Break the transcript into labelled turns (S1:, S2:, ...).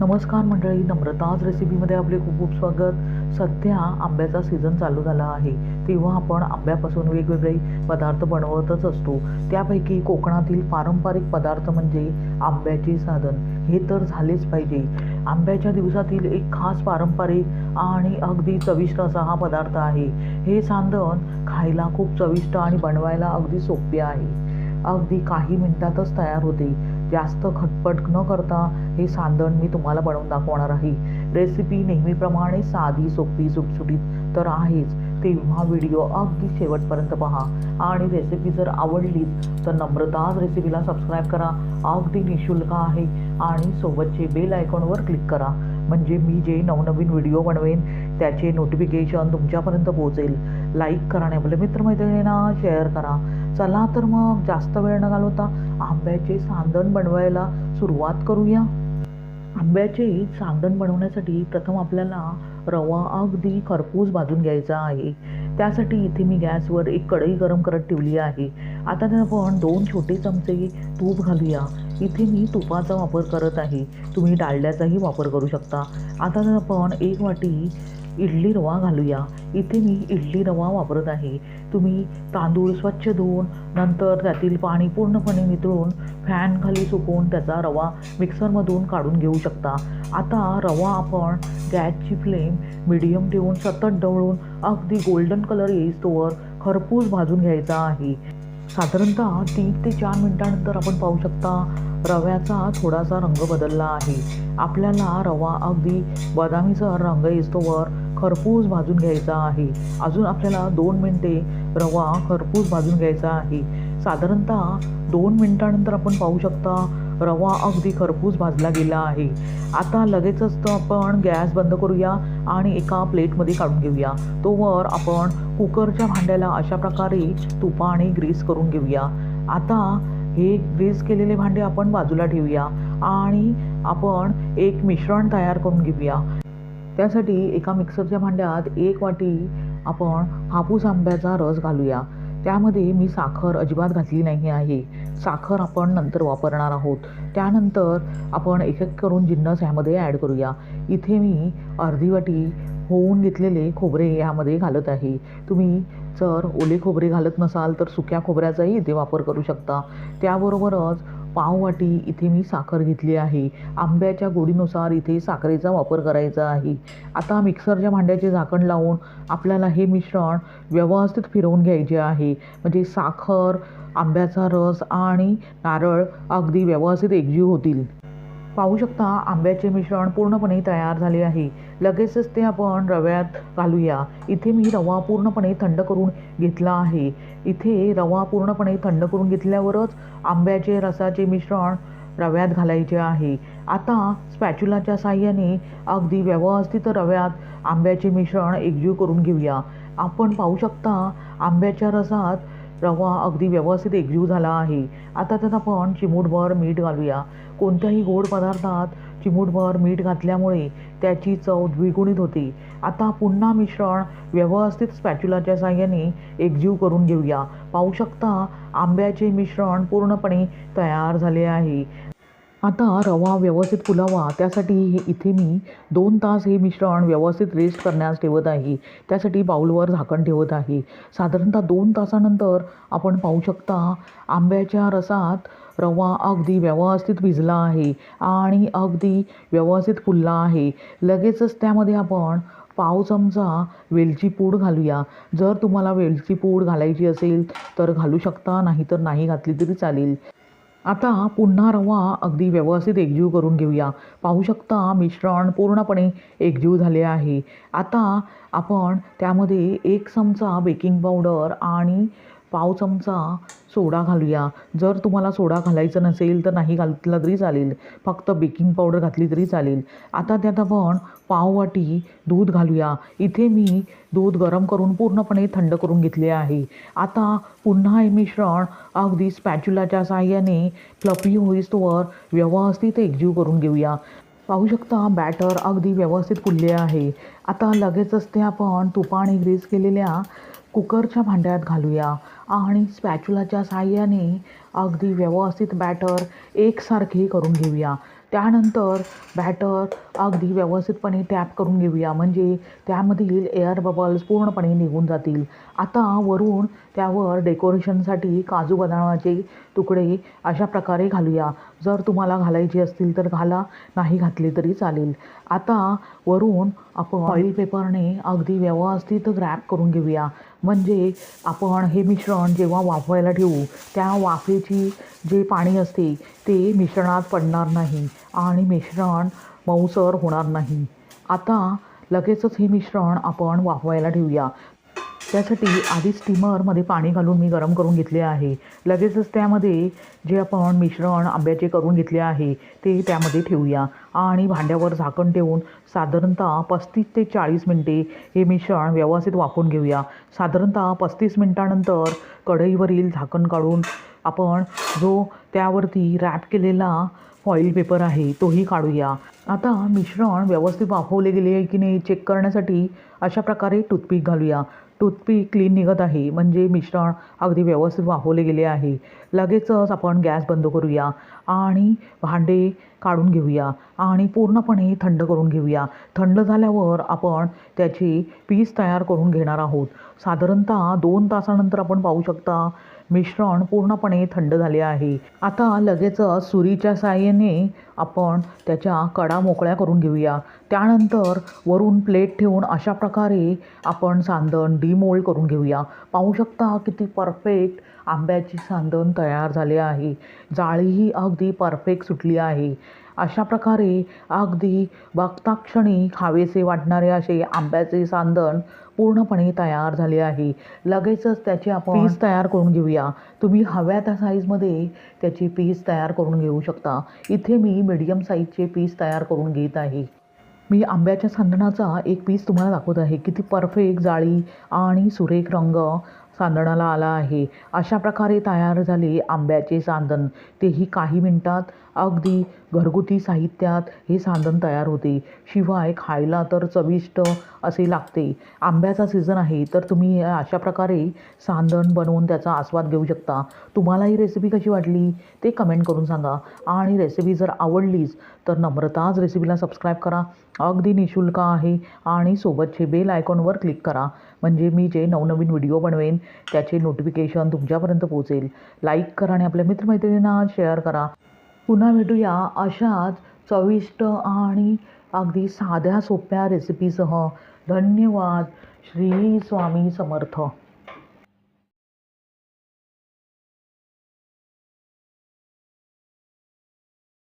S1: नमस्कार मंडळी नम्रताज रेसिपीमध्ये आपले खूप खूप स्वागत. सध्या आंब्याचा सीझन चालू झाला आहे. तेव्हा आपण आंब्यापासून वेगवेगळे पदार्थ बनवतच असतो. त्यापैकी कोकणातील पारंपरिक पदार्थ म्हणजे आंब्याचे साधन. हे तर झालेच पाहिजे. आंब्याच्या दिवसातील एक खास पारंपरिक आणि अगदी चविष्ट असा हा पदार्थ आहे. हे सांदण खायला खूप चविष्ट आणि बनवायला अगदी सोपे आहे. अगदी काही मिनिटातच तयार होते. जास्त खटपट न करता हे सांदण मी तुम्हाला बनवून दाखवणार आहे. रेसिपी नेहमीप्रमाणे साधी सोपी सुटसुटीत तर आहेच. तेव्हा व्हिडिओ अगदी शेवटपर्यंत पहा. आणि रेसिपी जर आवडलीच तर नम्रताज रेसिपीला सबस्क्राईब करा. अगदी निशुल्क आहे. आणि सोबतचे बेल आयकॉनवर क्लिक करा. म्हणजे मी जे नवनवीन व्हिडिओ बनवेन त्याचे नोटिफिकेशन तुमच्यापर्यंत पोहोचेल. लाईक करा आणि आपल्या मित्रमैत्रिणींना शेअर करा. चला तर मग जास्त वेळ न घालवता आंब्याचे सांदण बनवायला सुरुवात करूया. आंब्याचे सांदण बनवण्यासाठी प्रथम आपल्याला रवा अगदी खरपूस भाजून घ्यायचा आहे. त्यासाठी इथे मी गॅसवर एक कढई गरम करत ठेवली आहे. आता त्यात आपण दोन छोटे चमचे तूप घालूया. इथे मी तुपाचा वापर करत आहे. तुम्ही डाळल्याचाही वापर करू शकता. आता आपण एक वाटी इडली रवा घालूया. इथे मी इडली रवा वापरत आहे. तुम्ही तांदूळ स्वच्छ धुवून नंतर त्यातील पाणी पूर्णपणे नितळून फॅन खाली सुकवून त्याचा रवा मिक्सरमधून काढून घेऊ शकता. आता रवा आपण गॅसची फ्लेम मिडियम ठेवून सतत ढवळून अगदी गोल्डन कलर येईस्तोवर खरपूस भाजून घ्यायचा आहे. साधारणतः तीन ते चार मिनटानंतर आपण पाहू शकता रव्याचा थोडासा रंग बदलला आहे. आपल्याला रवा अगदी बदामीसह रंग येतोवर खरपूस भाजून घ्यायचा आहे. अजून आपल्याला दोन मिनटे रवा खरपूस भाजून घ्यायचा आहे. साधारणतः दोन मिनटानंतर आपण पाहू शकता रवा अगदी खरपूस भाजला गेला आहे. आता लगेचच तर आपण गॅस बंद करूया आणि एका प्लेटमध्ये काढून घेऊया. तोवर आपण कुकरच्या भांड्याला अशा प्रकारे तुपाने ग्रीस करून घेऊया. आता हे ग्रीस केलेले भांडे आपण बाजूला ठेवूया आणि आपण एक मिश्रण तयार करून घेऊया. त्यासाठी एका मिक्सरच्या भांड्यात एक वाटी आपण हापूस आंब्याचा रस घालूया. त्यामध्ये मी साखर अजिबात घातली नाही आहे. साखर आपण नंतर वापरणार आहोत. त्यानंतर आपण एक एक करून जिन्नस ह्यामध्ये ॲड करूया. इथे मी अर्धी वाटी होऊन घेतलेले खोबरे यामध्ये घालत आहे. तुम्ही जर ओले खोबरे घालत नसाल तर सुक्या खोबऱ्याचाही इथे वापर करू शकता. त्याबरोबरच पाववाटी इथे मी साखर घेतली आहे. आंब्याच्या गोडीनुसार इथे साखरेचा वापर करायचा आहे. आता मिक्सरच्या भांड्याचे झाकण लावून आपल्याला हे मिश्रण व्यवस्थित फिरवून घ्यायचे आहे. म्हणजे साखर आंब्याचा रस आणि नारळ अगदी व्यवस्थित एकजीव होतील. पाहू शकता आंब्याचे मिश्रण पूर्णपणे तयार झाले आहे. लगेचच ते आपण रव्यात घालूया. इथे मी रवा पूर्णपणे थंड करून घेतला आहे. इथे रवा पूर्णपणे थंड करून घेतल्यावरच आंब्याचे रसाचे मिश्रण रव्यात घालायचे आहे. आता स्पॅच्युलाच्या साह्याने अगदी व्यवस्थित रव्यात आंब्याचे मिश्रण एकजीव करून घेऊया. आपण पाहू शकता आंब्याच्या रसात रवा अगदी व्यवस्थित एकजीव झाला आहे. आता त्यात आपण चिमूटभर मीठ घालूया. कोणत्याही गोड पदार्थात चिमूटभर मीठ घातल्यामुळे त्याची चव द्विगुणित होते. आता पुन्हा मिश्रण व्यवस्थित स्पॅच्युलाच्या साह्याने एकजीव करून घेऊया. पाहू शकता आंब्याचे मिश्रण पूर्णपणे तयार झाले आहे. आता रवा व्यवस्थित फुलावा त्यासाठी हे इथे मी दोन तास हे मिश्रण व्यवस्थित रेस्ट करण्यास ठेवत आहे. त्यासाठी बाऊलवर झाकण ठेवत आहे. साधारणतः दोन तासानंतर आपण पाहू शकता आंब्याच्या रसात रवा अगदी व्यवस्थित भिजला आहे आणि अगदी व्यवस्थित फुलला आहे. लगेचच त्यामध्ये आपण पाव चमचा वेलची पूड घालूया. जर तुम्हाला वेलची पूड घालायची असेल तर घालू शकता नाहीतर नाही घातली तरी चालेल. आता पुन्हा रवा अगदी व्यवस्थित एकजीव करून घेऊया. पाहू शकता मिश्रण पूर्णपणे एकजीव झाले आहे. आता आपण त्यामध्ये एक चमचा बेकिंग पावडर आणि पाव चमचा सोडा घालूया. जर तुम्हाला सोडा घालायचा नसेल तर नाही घातला तरी चालेल. फक्त बेकिंग पावडर घातली तरी चालेल. आता त्यात आपण पाववाटी दूध घालूया. इथे मी दूध गरम करून पूर्णपणे थंड करून घेतले आहे. आता पुन्हा हे मिश्रण अगदी स्पॅच्युलाच्या साहाय्याने फ्लफी होईस्तोवर व्यवस्थित एकजीव करून घेऊया. पाहू शकता बॅटर अगदी व्यवस्थित फुलले आहे. आता लगेचच ते आपण तुपाने ग्रीस केलेल्या कुकरच्या भांड्यात घालूया. आणि स्पॅच्युलाच्या साह्याने अगदी व्यवस्थित बॅटर एकसारखे करून घेऊया. त्यानंतर बॅटर अगदी व्यवस्थितपणे टॅप करून घेऊया. म्हणजे त्यामधील एअर बबल्स पूर्णपणे निघून जातील. आता वरून त्यावर डेकोरेशनसाठी काजू बदामाचे तुकडे अशा प्रकारे घालूया. जर तुम्हाला घालायचे असतील तर घाला नाही घातले तरी चालेल. आता वरून आपण ऑइल पेपरने अगदी व्यवस्थित ग्रॅप करून घेऊया. म्हणजे आपण हे मिश्रण जेव्हा वाफवायला ठेवू त्या वाफेची जे पाणी असते ते मिश्रणात पडणार नाही आणि मिश्रण मऊसर होणार नाही. आता लगेचच हे मिश्रण आपण वाफवायला ठेवूया. त्यासाठी आधी स्टीमरमध्ये पाणी घालून मी गरम करून घेतले आहे. लगेचच त्यामध्ये जे आपण मिश्रण आंब्याचे करून घेतले आहे ते त्यामध्ये ठेवूया. आणि भांड्यावर झाकण ठेवून साधारणतः पस्तीस ते चाळीस मिनटे हे मिश्रण व्यवस्थित वाफवून घेऊया. साधारणतः पस्तीस मिनटानंतर कढईवरील झाकण काढून आपण जो त्यावरती रॅप केलेला फॉईल पेपर आहे तोही काढूया. आता मिश्रण व्यवस्थित वाफवले गेले आहे की नाही चेक करण्यासाठी अशा प्रकारे टूथपिक घालूया. टूथपिक क्लीन निघत आहे. म्हणजे मिश्रण अगदी व्यवस्थित वाफवले गेले आहे. लगेचच आपण गॅस बंद करूया आणि भांडे काढून घेऊया आणि पूर्णपणे थंड करून घेऊया. थंड झाल्यावर आपण त्याची पीस तयार करून घेणार आहोत. साधारणतः दोन तासानंतर आपण पाहू शकता मिश्रण पूर्णपणे थंड झाले आहे. आता लगेचच सुरीच्या साह्याने आपण त्याच्या कडा मोकळ्या करून घेऊया. त्यानंतर वरून प्लेट ठेवून अशा प्रकारे आपण सांदण डीमोल्ड करून घेऊया. पाहू शकता किती परफेक्ट आंब्याची सांदण तयार झाले आहे. जाळीही अगदी परफेक्ट सुटली आहे. अशा प्रकारे अगदी बघता क्षणी खावेसे वाटणारे असे आंब्याचे सांदण पूर्णपणे तयार झाले आहे. लगेचच त्याचे आपण पीस तयार करून घेऊया. तुम्ही हव्या त्या साईजमध्ये त्याची पीस तयार करून घेऊ शकता. इथे मी मीडियम साईजचे पीस तयार करून घेत आहे. मी आंब्याच्या सांदणाचा एक पीस तुम्हाला दाखवत आहे. किती परफेक्ट जाळी आणि सुरेख रंग सांदणाला आला आहे. अशा प्रकारे तयार झाले आंब्याचे सांदण. तेही काही मिनटात. अगदी घरगुती साहित्यात हे सांदण तयार होते. शिवाय खायला तर चविष्ट असे लागते. आंब्याचा सीझन आहे तर तुम्ही अशा प्रकारे सांदण बनवून त्याचा आस्वाद घेऊ शकता. तुम्हाला ही रेसिपी कशी वाटली ते कमेंट करून सांगा. आणि रेसिपी जर आवडलीच तर नम्रताच रेसिपीला सबस्क्राईब करा. अगदी निशुल्क आहे. आणि सोबतचे बेल आयकॉनवर क्लिक करा. म्हणजे मी जे नवनवीन व्हिडिओ बनवेन त्याचे नोटिफिकेशन तुमच्यापर्यंत पोहोचेल. लाईक करा आणि आपल्या मित्रमैत्रिणींना शेअर करा. पुन्हा भेटूया अशाच चविष्ट आणि अगदी साध्या सोप्या रेसिपीसह धन्यवाद. श्री स्वामी समर्थ.